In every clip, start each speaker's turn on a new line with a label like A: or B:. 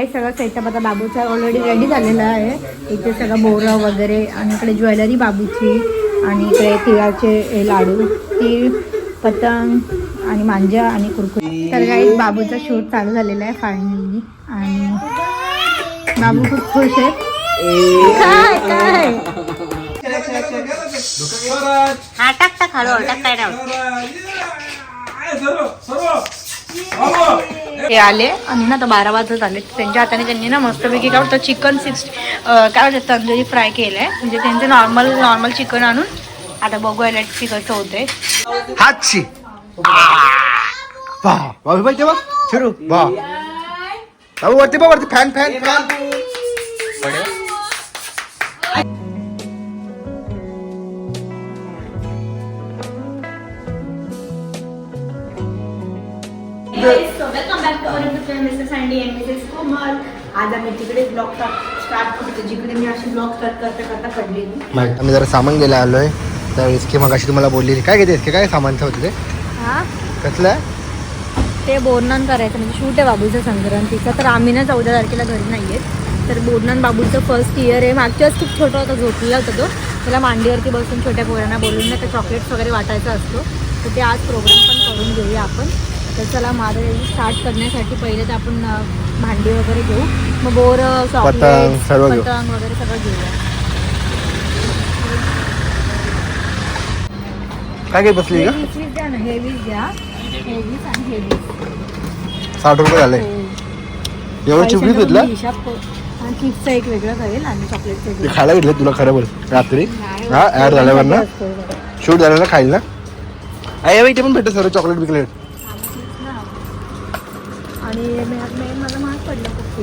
A: हे सगळं सेटअप आता बाबूचा ऑलरेडी रेडी झालेला आहे. इथे सगळं बोरं वगैरे आणि इकडे ज्वेलरी बाबूची आणि इकडे तिळाचे हे लाडू तीळ पतंग आणि मांजा आणि कुरकुरी. तर काही बाबूचा शूट चालू झालेला आहे फायनली आणि बाबू खूप खुश आहे काय काय? हा टाक टाक हळू टाक काय ते आले आणि ना आता बारा वाजत आले. त्यांच्या हाताने त्यांनी ना मस्तपैकी काय बोलतात चिकन सिक्स काय बोलतात तंदुरी फ्राय केलंय. म्हणजे त्यांचं नॉर्मल नॉर्मल चिकन आणून आता बघूया लेट सी कसं होतंय.
B: हातशी. वा बाबू बाई तेव्हा फिरू वा बाबू वरती बा वरती फॅन फॅन फॅन
A: आज आम्ही तिकडे ब्लॉग स्टार्ट करतो. जिकडे मी अशी ब्लॉग स्टार्ट करता करता पडलेली
B: आम्ही जरा सामान घ्यायला आलोय. तर इसके मग अशी तुम्हाला बोललेली काय घेते इसके काय सामान होतं ते?
A: हा?
B: कसलं आहे?
A: ते बोरनान करायचं. म्हणजे शूट आहे बाबूचं संक्रांतीचा तर आम्ही ना चौदा तारखेला घरी नाही आहेत तर बोरनान बाबूचं फर्स्ट इयर आहे. मागच्या वेळेस खूप छोटा होता झोपलेला होता तो. त्याला मांडीवरती बसून छोट्या पोरांना बोलून ना ते चॉकलेट्स वगैरे वाटायचा असतो. तर ते आज प्रोग्राम पण करून घेऊया आपण. तर चला माझं स्टार्ट करण्यासाठी पहिले तर आपण भांडी वगैरे घेऊ. मग बोर चॉकलेट. पतंग वगैरे सगळं घेऊया.
B: काय घेत बसली का
A: द्या ना द्या आणि
B: साठ रुपये झाले. एवढं चिपली घेतलं
A: आणि चिप्सचं एक वेगळं करेल आणि चॉकलेटचं एक
B: ते
A: वेगळं.
B: खायला घेतलं तुला खरं बोल रात्री. हा ऍड झाल्यावर ना. शूट झाल्यावर खाईल ना? बाई, इथे पण भेटत सर्व चॉकलेट बिकलेट.
A: हा. मेन मेन मला महाग पडलं खूप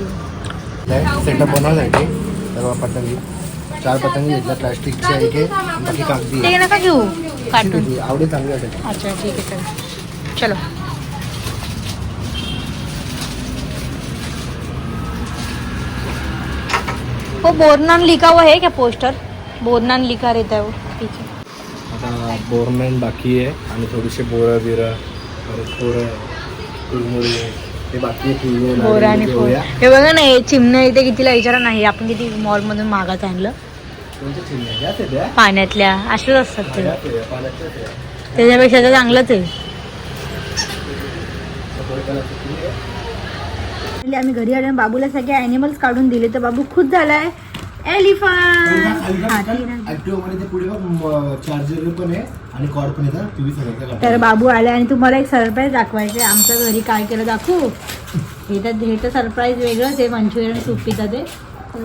A: ते
B: सेटअप बनवण्यासाठी सर्व पतंगी चार पतंगी घेतल्या प्लास्टिकच्या एक आहे, बाकी कागदी.
A: ते नका घेऊ काटून
B: आवडेल चांगली वाटेल
A: अच्छा ठीक आहे चल। चलो। वो बोरनान लिखा हुआ है क्या पोस्टर? बोरनान लिखा रहता है वो पीछे।
B: आता बोरमॅन बाकी आहे आणि थोडीशी बोरं बिरं परत थोडं कुरमुरी। ते बाकी
A: बोरा आणि. हे बघा ना हे चिमणं इथे कितीला विचारा नाही आपण किती मॉलमधून मागात आणलं.
B: चिमण्या?
A: पाण्यातल्या असेच असतात ते. त्याच्यापेक्षा तर चांगलंच आहे. आम्ही घरी आलो आणि बाबूला सगळे अॅनिमल्स काढून दिले तर बाबू खुश झालाय. तर बाबू आले आणि तुम्हाला एक सरप्राईज दाखवायचे आमच्या घरी काय केलं दाखवू? हे तर हे तर सरप्राईज वेगळंच आहे मंचुरियन सुट्टीचं ते.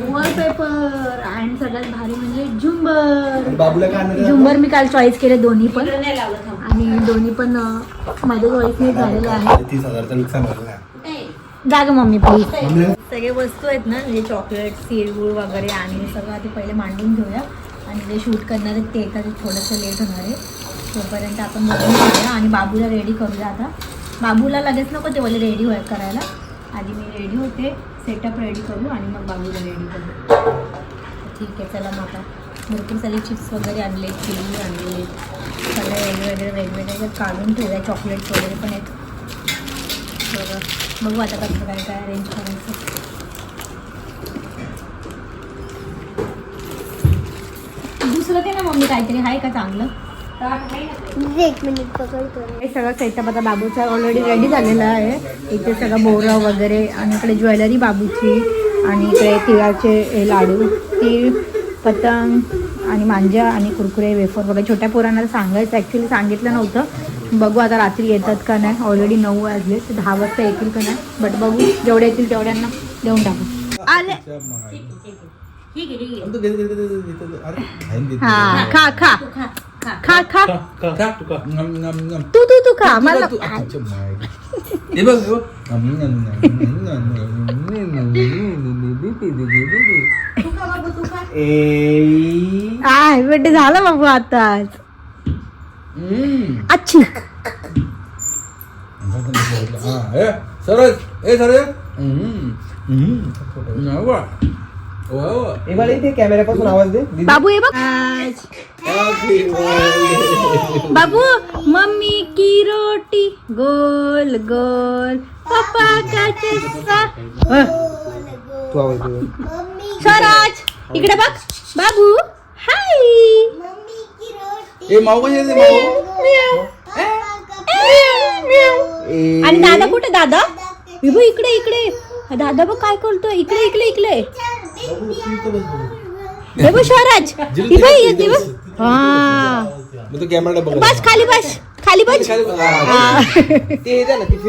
A: वॉलपेपर आणि सगळ्यात भारी म्हणजे झुंबर.
B: बाबूला काय आणलं?
A: झुंबर मी काल चॉईस केले दोन्ही पण. आणि दोन्ही पण माझ्या चॉईसने झालेले आहे.
B: तीस हजारचं नुकसान झालं
A: जा ग मम्मी. प्लीज
B: मम्मी
A: सगळे वस्तू आहेत ना म्हणजे चॉकलेट तिळगुळ वगैरे आणि सगळं आधी पहिले मांडून घेऊया. आणि जे शूट करणार आहेत ते का ते थोडंसं लेट होणार आहे. तोपर्यंत आपण बघून घेऊया आणि बाबूला रेडी करूया आता. बाबूला लगेच नको ते मला रेडी व्हाय करायला. आधी मी रेडी होते सेटअप रेडी करू आणि मग बाबूला रेडी करू. ठीक आहे चला मग आता. भरपूर सारे चिप्स वगैरे आणले चिली आणले. सगळे वेगवेगळे वेगवेगळे काढून ठेवूया चॉकलेट्स वगैरे पण आहेत. बघा बघू आता कसं काय काय अरेंज करायचं. दुसरं ते ना मम्मी काहीतरी आहे का चांगलं?
C: एक मिनिट पकडतो
A: हे सगळं सेटअप आता बाबूचा ऑलरेडी रेडी झालेला आहे. इथे सगळं बोरं वगैरे आणि इकडे ज्वेलरी बाबूची आणि इकडे तिळाचे हे लाडू तीळ पतंग आणि मांजा आणि कुरकुरे वेफर वगैरे. छोट्या पोरांना सांगायचं. ॲक्च्युली सांगितलं नव्हतं. बघू आता रात्री येतात का नाही ऑलरेडी नऊ वाजले तर दहा वाजता येतील का नाही बट बघू जेवढे येतील तेवढ्यांना देऊन टाकू आले हा खा खा खा खा तू तू तू खा मला आय बेटे झालं बाबू आताच अच्छी.
D: सरळ ए
B: आवाज दे.
A: बाबू हे बघ बाबू मम्मी की रोटी गोल गोल. पापा का चस्सा
D: तू आवाज दे.
C: मम्मी
A: स्वराज इकडे बघ. बाबू हाय.
D: ए माऊ कशी येते माऊ
A: आणि दादा कुठे दादा? हे बघ इकडे इकडे. हा दादा बघ काय करतोय. इकडे इकडे इकडे. हे बघ स्वराज ही. बघ येते बघ हा बस खाली बस. खाली बस. हा.
D: हे.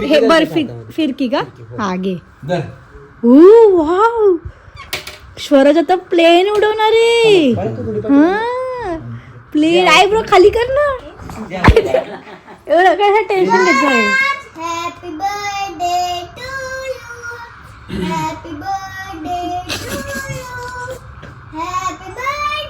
A: हे बर. फिरकी का? हा. घे
D: धर.
A: ओ वाव. स्वराज आता प्लेन उडवणार. आहे हा. प्लेन आयब्रो खाली कर ना. एवढं काय tension
C: happy birthday to you happy birthday happy birthday.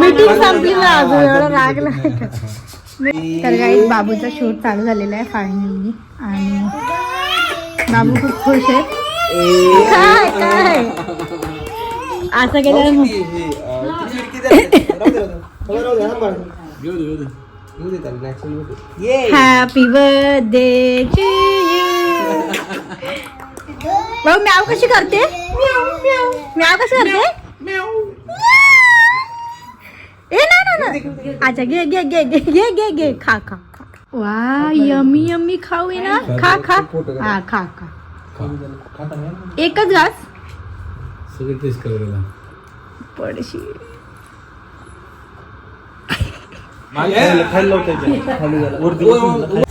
A: Meeting संपली ना अजून एवढा नाही. तर काही बाबूचा शूट चालू झालेला आहे फायनली आणि बाबू खूप खुश आहे काय काय? असं
D: ना. ये.
A: हॅपी बर्थडे टू यू भाऊ म्याव कशी करते? म्याव कशी करते? ए ना ना ना. अच्छा घे घे घे घे घे घे घे. खा खा खा. वा यमी यमी खाऊ आहे ना? खा खा हा खा खा? एकच घास?
D: सगळे टेस्ट करायला
A: पडशी.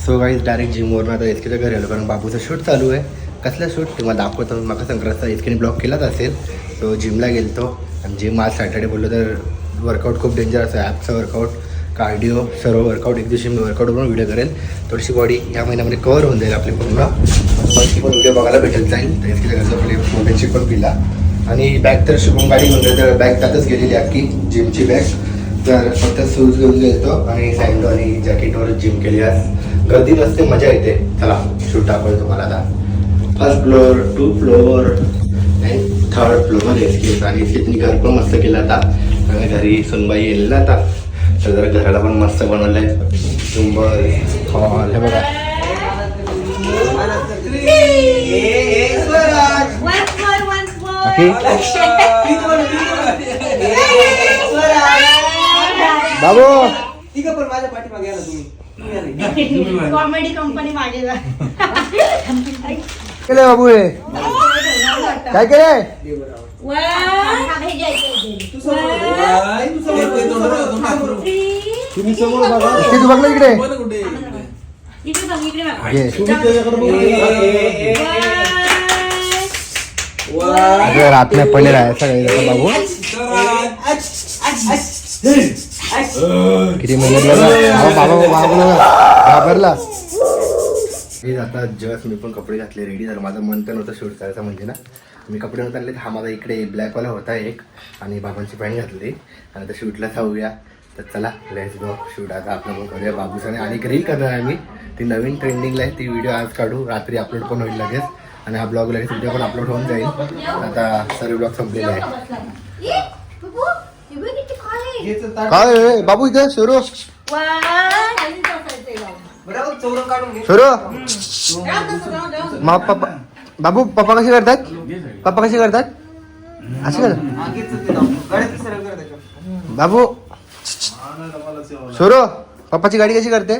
B: सो गाईज डायरेक्ट जिमवरून आता एसकेच्या घरी आलो कारण बाबूचं शूट चालू आहे. कसलं शूट? तुम्हाला दाखवतो मका संक्रांतचा एसकेने ब्लॉक केलाच असेल. सो जिमला गेलतो आणि जिम आज सॅटर्डे बोललो तर वर्कआउट खूप डेंजरस आहे ॲपचा वर्कआउट कार्डिओ सर्व वर्कआउट एक दिवशी मी वर्कआउट करून व्हिडिओ करेल. थोडीशी बॉडी ह्या महिन्यामध्ये कवर होऊन जाईल आपली पूर्ण. बाकी पण व्हिडिओ बघायला भेटत जाईल. तर केलं घरचं आपली मोबाईलची पण पिला आणि बॅग तर शुभम गाडी घेऊन तर बॅग त्यातच गेलेली अख्खी जिमची बॅग तर फक्त शूज घेऊन गेलतो आणि सँडो आणि जॅकेटवर जिम केली आज गर्दी नसते मजा येते. चला शूट दाखवतो तुम्हाला आता. First floor two floor and third floor SK's आणि एसकेतनी घर पण मस्त केलं आता. आणि घरी सुनबाई येईल ना आता. तर जरा घराला पण मस्त बनवलं आहे झुंबर हॉल हे बघा. बाबू.
D: ठीक आहे, पण माझ्या पाठीमागे या ना तुम्ही.
A: कॉमेडी कंपनी मागे.
B: केले बाबू हे? काय केले
D: तू समोर होतो. बाय, तू समोर होतो. तोंडावर होतो, तोंडावर होतो.
B: तुम्ही समोर बघा. इथे तू बघ ना इकडे.
A: इकडे बघ इकडे बघ.
B: घे
D: तुम्ही त्याच्याकडे.
B: अरे रात में आया सगळे बाबू किती मेहनत लागला बाबा बाबा घाबरला. हे आता जस्ट मी पण कपडे घातले रेडी झालं. माझं मन तर नव्हतं शूट करायचं म्हणजे ना. मी कपडे नव्हते आणले हा माझा इकडे ब्लॅकवाला होता एक. आणि बाबांची पॅन्ट घातली. आणि आता शूटला जाऊया. तर चला लेट्स गो शूट आता आपण पण करूया बाबूसाने. आणि रील करणार आहे मी. ती नवीन ट्रेंडिंगला आहे. ती व्हिडिओ आज काढू. रात्री अपलोड पण होईल लगेच. आणि हा ब्लॉग लगेच व्हिडिओ पण अपलोड होऊन जाईल. आता सर्व ब्लॉग संपलेले आहे. काय रे? बाबू इथे सुरू. सुरू मा पप्पा बाबू पप्पा कशी करतात? पप्पा कशी करतात? अशी करतात?
D: हा.
B: बाबू सुरू पप्पाची गाडी कशी करते?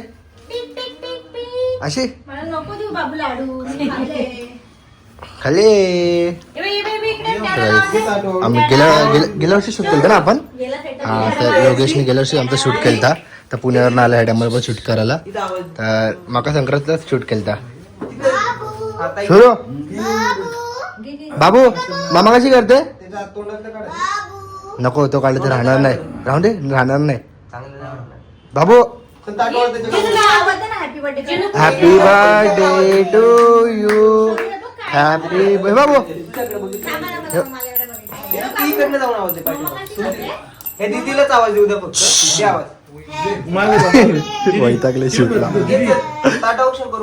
B: अशी?
A: मला नको देऊ बाबू लाडू
B: खाली. आम्ही गेल्या गेल्या वर्षी शूट केलं ना आपण. हा तर योगेशने गेल्या वर्षी आमचा शूट केलता. तर पुण्यावरून आला ह्या टायमाला पण शूट करायला. तर मका संक्रांतलाच शूट केलता. सुरू. बाबू. मामा कशी करते. नको तो काढलं तर राहणार नाही. राहून दे राहणार नाही. बाबू.
A: Happy birthday
B: happy birthday to you happy बाबू.
D: हे. हे दीदीलाच आवाज देऊ द्या फक्त. आवाज.
B: वैतागले शूटला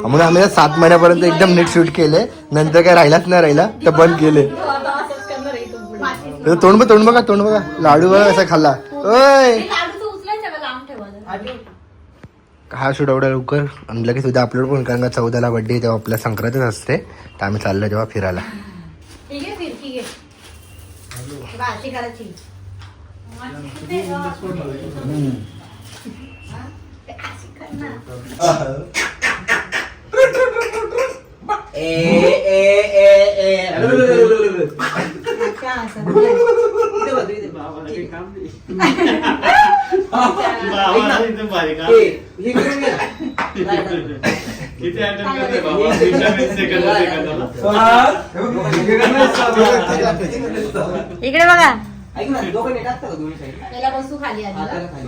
B: मग आम्ही सात महिन्यापर्यंत एकदम नीट शूट केले. नंतर काय राहिलाच नाही राहिला तर बंद केले. तोंड बघ तोंड बघा तोंड बघा. लाडू बघा कसा खाल्ला. ओय. हा शूट एवढा लवकर आणि लगेच उद्या अपलोड पण कारण का चौदाला बड्डे तेव्हा आपल्या संक्रांतच असते. तर आम्ही चाललो तेव्हा फिरायला.
A: ठीक आहे फिरकी घे बा, अशी करायची.
D: ए ए ए
A: असं.
D: हे
A: इकडे बघा
D: ऐक ना दोघं नीट असतं का दोन्ही साईड
A: त्याला बसू खाली आधी
D: हाताला खाली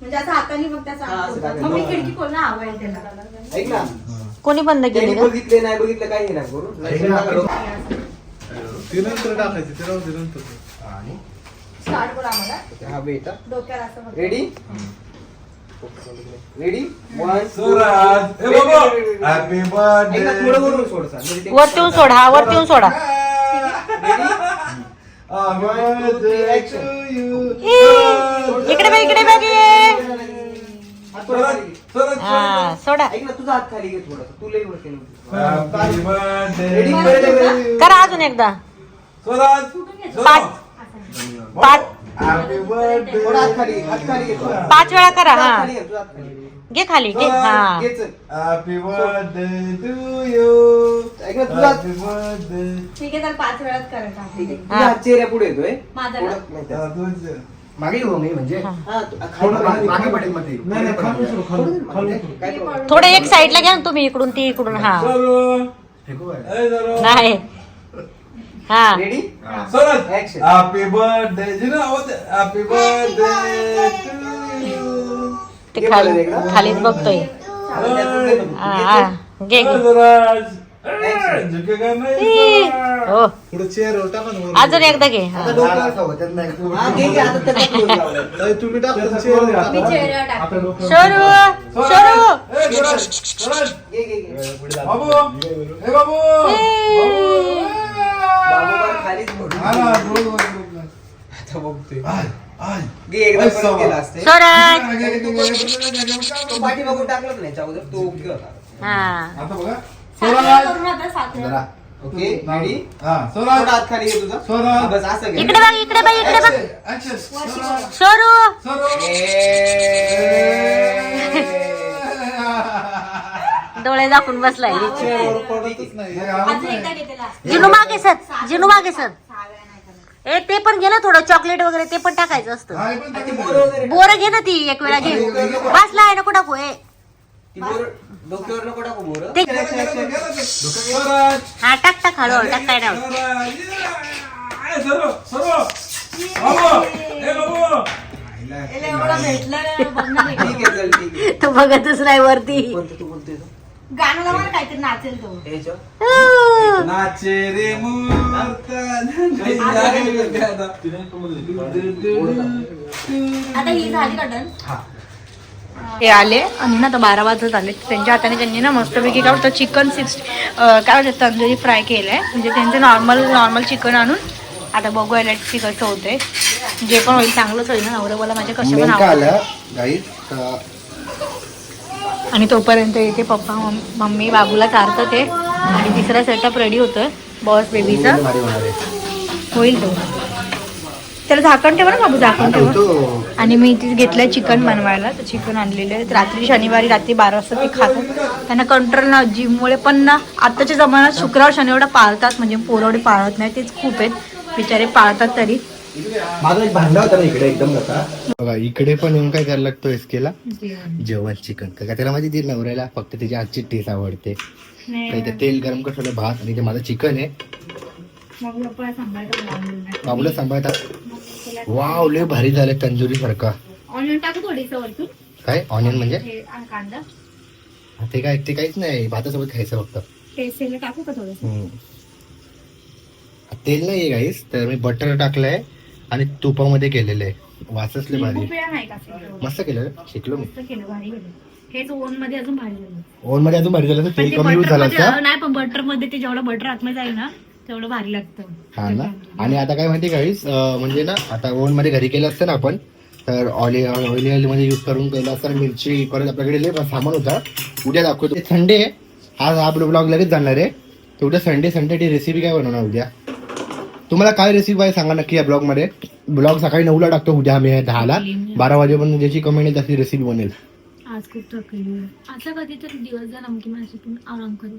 C: म्हणजे असं हाताने फक्त असं
D: असं
C: हात
D: टाकायचं.
A: मग मी खिडकी खोल ना हवा आहे त्याला
D: ऐक ना
A: कोणी बंद
D: त्यांनी बघितले नाही बघितलं काही नाही करू
B: आणि?
C: स्टार्ट करू आम्हाला.
D: हा बेटा.
C: डोक्यावर असं फक्त.
D: रेडी रेडी वन
E: सुराज ए बाबा हॅपी बर्थडे
D: थोडं वरून सोड. म्हणजे ते-
A: वरती सोडा हा वरती सोडा. इकडे बघ इकडे बघ ये.
D: हात थोडं खाली.
A: हा सोडा.
D: ऐक ना तुझा हात खाली घे थोडासा तू लई वरती नको.
E: हॅपी
D: रेडी
E: बर्थडे
D: पहिले
A: करा अजून एकदा.
E: सुराज
A: पाच. पाच.
E: हॅपी बर्थडे
D: थोडा हात खाली घे, हात खाली घे थोडा.
A: पाच वेळा करा
D: तुझा हात
A: हा.
D: खाली घे, तुझा हात खाली घे.
A: घे खाली घे. हा.
D: घे चल.
E: हॅपी बर्थडे टू यू
D: ऐक ना तुझा हात-
E: हॅपी बर्थडे
C: ठीक आहे तर पाच वेळाच करायचं
D: ठीक आहे.
C: आहे.
D: तुझा हात चेहऱ्या पुढे येतोय.
C: माझा
D: थोडं-
B: मागे घेऊ मी म्हणजे थोडं मागे पडेल. मग ते.
E: नाही नाही खाली सोड खाली खाली
D: काय problem?
A: थोडं एक साईडला घ्या ना तुम्ही इकडून ती इकडून हा.
E: सरो
B: फेकू काय?
E: ए सरो
A: नाही. हा.
D: Ready
E: Suraj
D: Action.
E: Happy birthday Jinnah happy birthday to you
A: ते खाली खालीच बघतोय. हा हा घे घे.
E: सुराज
A: हो
E: पुढे चेअर
A: अजून एकदा घे हा.
B: एक-
D: हा, आता.
E: तुम्ही चेअर.
A: शरू शरू.
E: बाबू ए बाबू
A: ए.
D: बघ.
E: हा. आय, आय. सवा.
A: स्वराज हा
E: आता स्वराज.
B: जरा.
D: ओके रेडी
E: हा
D: थोडा
E: स्वराज
D: हात खाली घे तुझा.
E: स्वराज.
D: बस असं घे.
A: इकडे बघ इकडे बघ इकडे बघ.
E: ऍक्शन स्वराज.
A: शरू
E: स्वराज.
A: डोळे दाखवून बसलाय.
E: पडतच नाही.
C: अजून एकदा घे त्याला.
A: जिनू मागे सर जिनू मागे सर. ए ते पण घे ना थोडं चॉकलेट वगैरे ते पण टाकायचं असतं.
E: हा, हे पण
D: वगैरे
A: बोरं घे ना ती एक वेळा घे. बसला आहे नको टाकू ए.
D: ती बोरं डोक्यावर नको टाकू बोरं.
A: ते
E: गेलं, गेलं, गेलं ते. स्वराज.
A: हा टाक टाक हळूहळू टाक काय नाही होत.
E: स्वराज. Yeah. ए, सर्व सर्व बाबू. ए बाबू.
C: याला एवढं भेटलं बघ ना भेटलं.
D: ठीक आहे चल ठीक आहे.
A: तू बघतच नाही वरती.
D: कोणतं तू बोलतोय तो?
C: गाणं लावा ना काहीतरी नाचेल तो?
A: हू.
E: नाचे रे मूर्त
C: आता ही झाली का
A: हे. आले. आणि ना आता बारा वाजत आले. त्यांच्या हाताने त्यांनी ना मस्तपैकी काय होतं चिकन सिक्स काय होतं तंदुरी फ्राय केलंय. म्हणजे त्यांचं नॉर्मल नॉर्मल चिकन आणून आता बघूया लेट सी कसं होतंय. जे पण होईल चांगलंच होईल ना नवरं बोला. माझ्या कसं पण आणि तोपर्यंत इथे पप्पा मम- मम्मी बाबूला चारतं ते. आणि तिसरा सेटअप रेडी होतोय. बॉस बेबीचा
B: आहे.
A: होईल तो. त्याला झाकण ठेवा ना बाबू झाकण ठेवा. आणि मी इथे घेतलंय चिकन बनवायला तर चिकन आणलेलं आहे. रात्री शनिवारी रात्री बारा वाजता ते खातात. त्यांना कंट्रोल ना जिममुळे पण ना आत्ताच्या जमान्यात शुक्रवार शनिवार पाळतात म्हणजे पोरवडे पाळत नाही तेच खूप आहेत. बिचारे पाळतात तरी.
B: माझा एक भांडा होता ना इकडे एकदम बघा इकडे पण येऊन काय करायला लागतो एसकेला? जेवण चिकन. का त्याला माझी ती नवऱ्याला फक्त त्याची आजची टेस्ट आवडते. तेल गरम करून भात आणि ते माझं चिकन आहे. बाबूला सांभाळतात. वाव लय भारी झालं तंदुरी सारखा.
A: ऑनियन टाकू थोडीसं वरतून.
B: काय? ऑनियन म्हणजे?
A: कांदा.
B: ते काय ते काहीच नाही. भातासोबत खायचं फक्त.
A: टेस्ट टाकू का थोडं
B: हम्म. तेल नाही गाईस तर मी बटर टाकलंय आणि तुपामध्ये केलेलं आहे. लय भारी. मस्त केलं शिकलो मी.
A: हेच ओव्हनमध्ये अजून भारी झालं.
B: ओव्हनमध्ये अजून भारी झालं तेल कमी झालं
A: नाही पण बटरमध्ये ते जेवढं बटर आतमध्ये जाईल ना तेवढं भारी लागतं.
B: हा ना? आणि आता काय माहिती गाईस म्हणजे ना आता ओव्हनमध्ये घरी केलं असतं ना आपण तर ऑइली ऑइली ऑइलमध्ये यूज करून केलं असतं मिरची परत आपल्याकडे लय सामान होता. उद्या दाखवतो. संडे आहे. आज हा ब्लॉग लगेच जाणार आहे. तर उद्या संडे संडेची रेसिपी काय बनवणार उद्या? तुम्हाला काय रेसिपी आहे सांगा नक्की या ब्लॉगमध्ये ब्लॉग सकाळी नऊला टाकतो उद्या आम्ही दहाला. बारा वाजेपर्यंत ज्याची कमेंट आहे त्याची रेसिपी बनेल.
A: आज खूप थकली. असं कधी तर दिवस आमकी माझी पण आराम करू.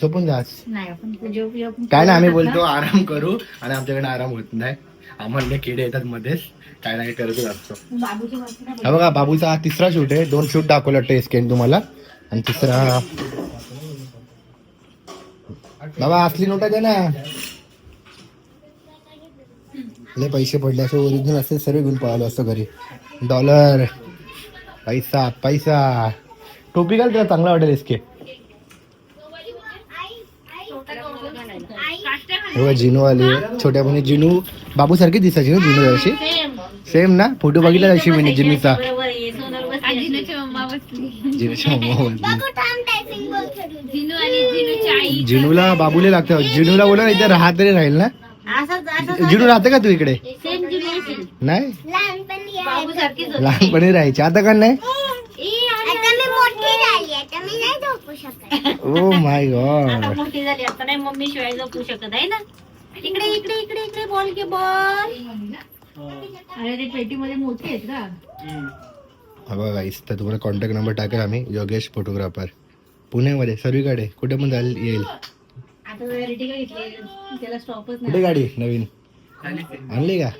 A: नाही बिजा पण
B: काय ना आम्ही बोलतो आराम करू. आणि आमच्याकडे आराम होत नाही. आम्हाला किडे येतात मध्येच. काय ना काय करतच असतो.
A: बाबूची
B: हा बघा बाबूचा हा तिसरा शूट आहे. दोन शूट दाखवला टेस्ट स्कॅन तुम्हाला. आणि तिसरा बाबा असली नोटा द्या ना. लय पैसे पडले असे ओरिजिनल असते सर्व घेऊन पळालो असतो घरी. डॉलर पैसा पैसा. टोपी घाल तुला चांगला वाटेल एसके हो जिनू आली छोट्या मुली जिनू बाबू सारखी दिसायची ना जिनू अशी? सेम ना? फोटो बघितला तशी मी जिनूचा?
A: आहे,
B: जिनूला बाबूले लागतं. जिनूला बोला इथे राहत तरी राहील ना? जिनू राहते का तू इकडे? नाही. लहानपणी राहायची. आता का नाही
F: आता मी मोठी झाली आता मी नाही झोपू शकत
B: ओ माय
A: आता
B: गॉड
A: मोठी झाली आता नाही मम्मी शिवाय जपू शकत आहे ना? इकडे इकडे इकडे इकडे बॉल की बॉल. अरे ते पेटीमध्ये मोठी आहेत का?
B: हा बघा गाईस तर तुम्हाला कॉन्टॅक्ट नंबर टाकेल आम्ही योगेश फोटोग्राफर पुण्यामध्ये सर्वीकडे कुठे पण जाईल येईल.
A: आता रिटिका घेतली? त्याला स्टॉपच
B: कुठे
A: नाही.
B: गाडी नवीन? आणली का?